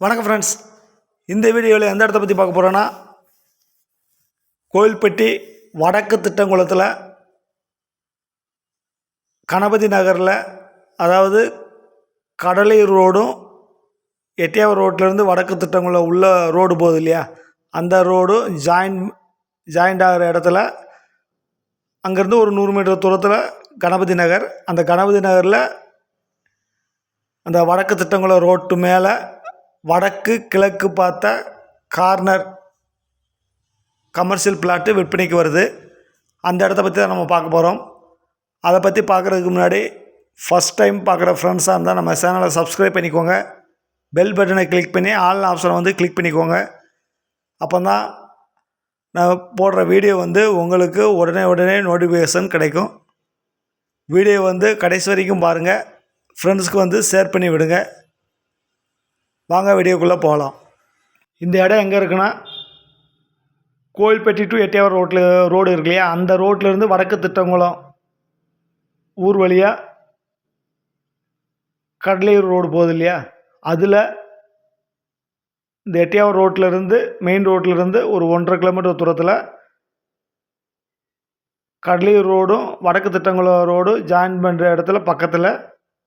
வணக்கம் ஃப்ரெண்ட்ஸ் இந்த வீடியோவில் எந்த இடத்த பற்றி பார்க்க போகிறோன்னா கோயில்பட்டி வடக்கு திட்டங்குளத்தில் கணபதி நகரில் அதாவது கடலை ரோடும் எட்டியாவ ரோட்லேருந்து வடக்கு திட்டங்குளம் உள்ள ரோடு போகுது இல்லையா? அந்த ரோடும் ஜாயின் ஜாயிண்ட் ஆகிற இடத்துல அங்கேருந்து ஒரு நூறு மீட்டர் தூரத்தில் கணபதி நகர். அந்த கணபதி நகரில் அந்த வடக்கு திட்டங்குளம் ரோட்டு மேலே வடக்கு கிழக்கு பார்த்த கார்னர் கமர்ஷியல் பிளாட்டு விற்பனைக்கு வருது. அந்த இடத்த பற்றி தான் நம்ம பார்க்க போகிறோம் அதை பற்றி பார்க்குறதுக்கு முன்னாடி ஃபஸ்ட் டைம் பார்க்குற ஃப்ரெண்ட்ஸாக இருந்தால் நம்ம சேனலை சப்ஸ்கிரைப் பண்ணிக்கோங்க. பெல் பட்டனை கிளிக் பண்ணி ஆல் ஆப்ஷனை வந்து கிளிக் பண்ணிக்கோங்க. அப்போ தான் நான் போடுற வீடியோ வந்து உங்களுக்கு உடனே உடனே நோட்டிஃபிகேஷன் கிடைக்கும். வீடியோ வந்து கடைசி வரைக்கும் பாருங்கள் ஃப்ரெண்ட்ஸ்க்கு வந்து ஷேர் பண்ணி விடுங்க. வாங்க வீடியோக்குள்ளே போகலாம். இந்த இடம் எங்கே இருக்குன்னா கோயில்பட்டி டு எட்டியாவர் ரோட்டில் ரோடு இருக்கு இல்லையா? அந்த ரோட்லேருந்து வடக்கு திட்டங்குளம் ஊர் வழியாக கடலையூர் ரோடு போகுது இல்லையா? அதில் இந்த எட்டியாவர் ரோட்லேருந்து மெயின் ரோட்லேருந்து ஒரு ஒன்றரை கிலோமீட்டர் தூரத்தில் கடலீர் ரோடும் வடக்கு திட்டங்குளம் ரோடும் ஜாயின் பண்ணுற இடத்துல பக்கத்தில்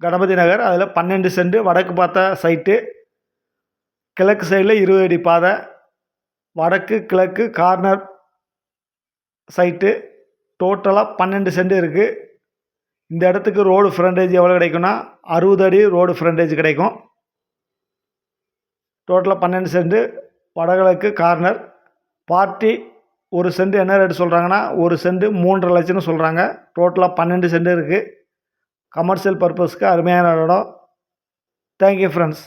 கணபதி நகர் அதில் பன்னெண்டு சென்ட் வடக்கு பார்த்தா சைட்டு கிழக்கு சைடில் இருபது அடி பாதை வடக்கு கிழக்கு கார்னர் சைட்டு டோட்டலாக பன்னெண்டு சென்ட் இருக்குது இந்த இடத்துக்கு ரோடு ஃப்ரண்டேஜ் எவ்வளோ கிடைக்கும்னா அறுபது அடி ரோடு ஃப்ரண்டேஜ் கிடைக்கும். டோட்டலாக பன்னெண்டு சென்ட் வடகிழக்கு கார்னர் பார்ட்டி ஒரு சென்ட் என்ன ரேட் சொல்கிறாங்கன்னா ஒரு சென்ட் மூன்றரை லட்சம்னு சொல்கிறாங்க டோட்டலாக பன்னெண்டு சென்ட் இருக்குது கமர்ஷியல் பர்பஸ்க்கு அருமையான இடம். Thank you friends